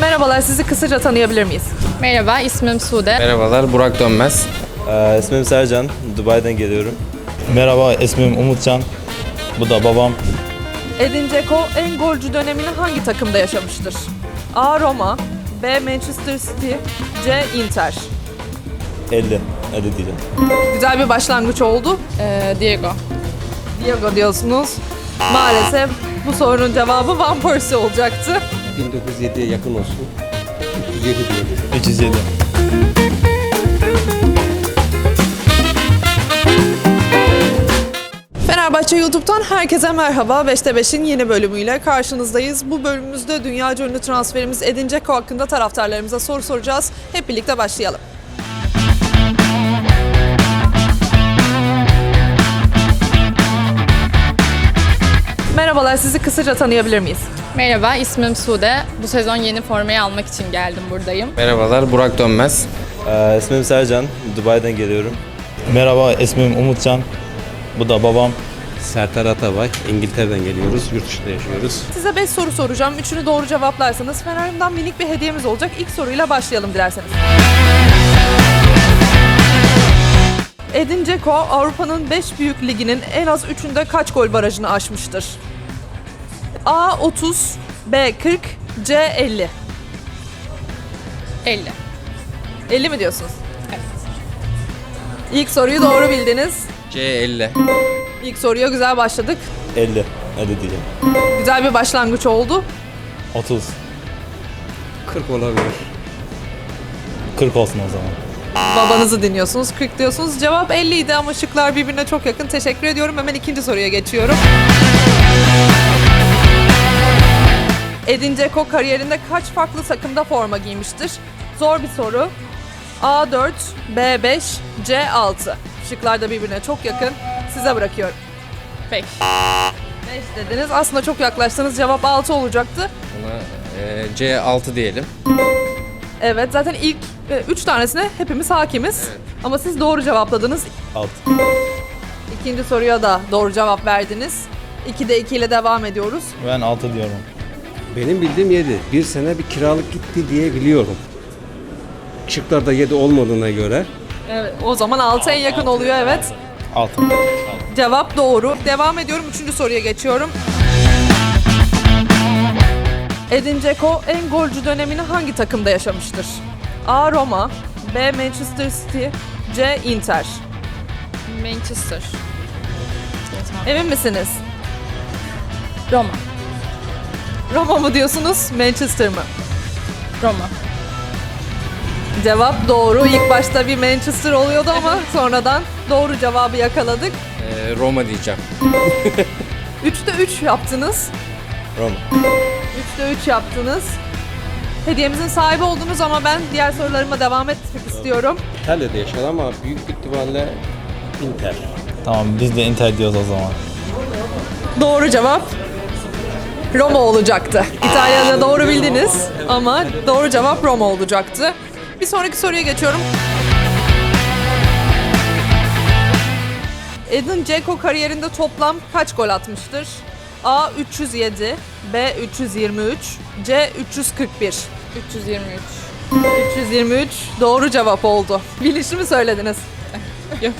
Merhabalar, sizi kısaca tanıyabilir miyiz? Merhaba, ismim Sude. Merhabalar, Burak Dönmez. Ee, ismim Sercan, Dubai'den geliyorum. Merhaba, ismim Umutcan. Bu da babam. Edin Dzeko en golcü dönemini hangi takımda yaşamıştır? A. Roma B. Manchester City C. Inter 50, 50 diyeceğim. Güzel bir başlangıç oldu. Ee, Diego. Diego diyorsunuz. Maalesef bu sorunun cevabı Van Persie olacaktı. 1907'ye yakın olsun. 307 diyelim. 307. Fenerbahçe YouTube'dan herkese merhaba. 5'te 5'in yeni bölümüyle karşınızdayız. Bu bölümümüzde dünya ünlü transferimiz Edin Dzeko hakkında taraftarlarımıza soru soracağız. Hep birlikte başlayalım. Merhabalar, sizi kısaca tanıyabilir miyiz? Merhaba, ismim Sude. Bu sezon yeni formayı almak için geldim buradayım. Merhabalar, Burak Dönmez. Ee, ismim Sercan, Dubai'den geliyorum. Merhaba, ismim Umutcan. Bu da babam. Sertar Atabay, İngiltere'den geliyoruz, yurt dışında yaşıyoruz. Size 5 soru soracağım. Üçünü doğru cevaplarsanız Fenerim'den minik bir hediyemiz olacak. İlk soruyla başlayalım dilerseniz. Edin Dzeko Avrupa'nın 5 büyük liginin en az 3'ünde kaç gol barajını aşmıştır? A 30, B 40, C 50. 50. 50 mi diyorsunuz? Evet. İlk soruyu doğru bildiniz. C50. İlk soruya güzel başladık. 50, 50 diyeceğim. Güzel bir başlangıç oldu. 30. 40 olabilir. 40 olsun o zaman. Babanızı dinliyorsunuz. 40 diyorsunuz. Cevap 50 idi ama şıklar birbirine çok yakın. Teşekkür ediyorum. Hemen ikinci soruya geçiyorum. Edin Dzeko kariyerinde kaç farklı takımda forma giymiştir? Zor bir soru. A4, B5, C6. Şıklar da birbirine çok yakın. Size bırakıyorum. 5. 5 dediniz. Aslında çok yaklaştınız. Cevap 6 olacaktı. Buna e, C6 diyelim. Evet zaten ilk 3 tanesine hepimiz hakimiz. Ama siz doğru cevapladınız. 6. İkinci soruya da doğru cevap verdiniz. 2'de 2 ile devam ediyoruz. Ben 6 diyorum. Benim bildiğim 7. Bir sene bir kiralık gitti diye biliyorum. Şıklarda 7 olmadığına göre Evet, o zaman 6 en yakın oluyor evet. 6. Cevap doğru. Devam ediyorum. Üçüncü soruya geçiyorum. Edin Dzeko en golcü dönemini hangi takımda yaşamıştır? A. Roma B. Manchester City C. Inter Manchester. Emin misiniz? Roma. Roma mı diyorsunuz? Manchester mı? Roma. Cevap doğru. İlk başta bir Manchester oluyordu ama sonradan doğru cevabı yakaladık. E, Roma diyeceğim. 3'te 3 yaptınız. Roma. 3'te 3 yaptınız. Hediyemizin sahibi oldunuz ama ben diğer sorularıma devam etmek istiyorum. İtalya'da yaşar ama büyük ihtimalle Inter. Tamam, biz de Inter diyoruz o zaman. Doğru cevap Roma olacaktı. İtalya'da doğru bildiniz ama doğru cevap Roma olacaktı. Bir sonraki soruya geçiyorum. Edin Dzeko kariyerinde toplam kaç gol atmıştır? A 307, B 323, C 341. 323. 323 doğru cevap oldu. Bilişi mi söylediniz? Yok.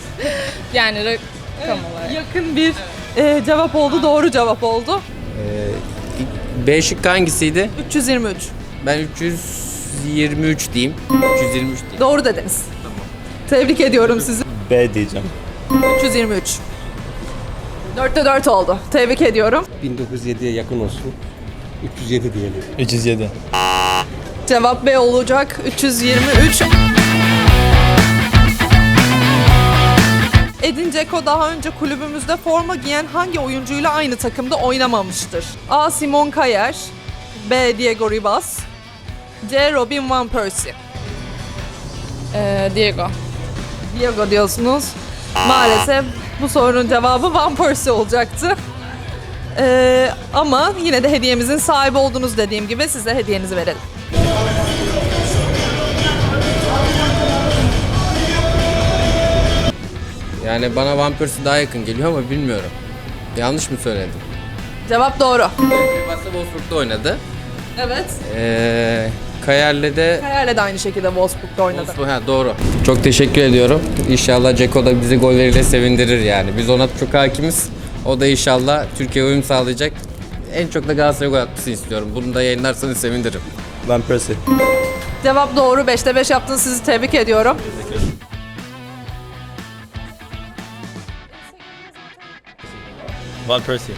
Yani rakam olarak. Yakın bir e, cevap oldu, doğru cevap oldu. E, B şıkkı hangisiydi? 323. Ben 323 diyeyim. 323 diyeyim. Doğru dediniz. Tebrik ediyorum sizi. B diyeceğim. 323. 4'te 4 oldu. Tebrik ediyorum. 1907'ye yakın olsun. 307 diyelim. 307. Cevap B olacak. 323. Edin Dzeko daha önce kulübümüzde forma giyen hangi oyuncuyla aynı takımda oynamamıştır? A. Simon Kayer B. Diego Ribas C. Robin Van Persie Ee, Diego. Diego diyorsunuz. Maalesef bu sorunun cevabı Van Persie olacaktı. Ee, ama yine de hediyemizin sahibi oldunuz dediğim gibi size hediyenizi verelim. Yani bana Van Persie daha yakın geliyor ama bilmiyorum. Yanlış mı söyledim? Cevap doğru. Rivas'ta Wolfsburg'da oynadı. Evet. E, Kayer'le de Hayal'le de aynı şekilde Wolfsburg'da oynadı. Bu- Ha, doğru. Çok teşekkür ediyorum. İnşallah Ceko da bizi golleriyle sevindirir yani. Biz ona çok hakimiz. O da inşallah Türkiye'ye uyum sağlayacak. En çok da Galatasaray gol atmasını istiyorum. Bunu da yayınlarsanız sevinirim. Van Persie. Cevap doğru. 5'te 5 yaptınız. Sizi tebrik ediyorum. Van Persie.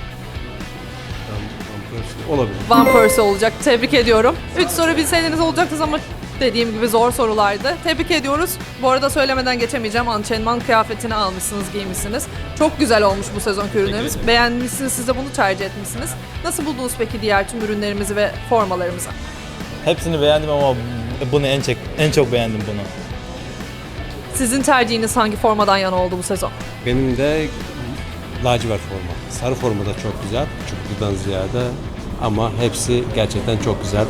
Olabilir. Van Persie olacak. Tebrik ediyorum. 3 soru bilseydiniz olacaktınız ama dediğim gibi zor sorulardı. Tebrik ediyoruz. Bu arada söylemeden geçemeyeceğim. Antrenman kıyafetini almışsınız, giymişsiniz. Çok güzel olmuş bu sezonki ürünlerimiz. Beğenmişsiniz, siz de bunu tercih etmişsiniz. Nasıl buldunuz peki diğer tüm ürünlerimizi ve formalarımızı? Hepsini beğendim ama bunu en çok en çok beğendim bunu. Sizin tercihiniz hangi formadan yana oldu bu sezon? Benim de lacivert forma. Sarı forma da çok güzel. Çubukludan ziyade ama hepsi gerçekten çok güzel.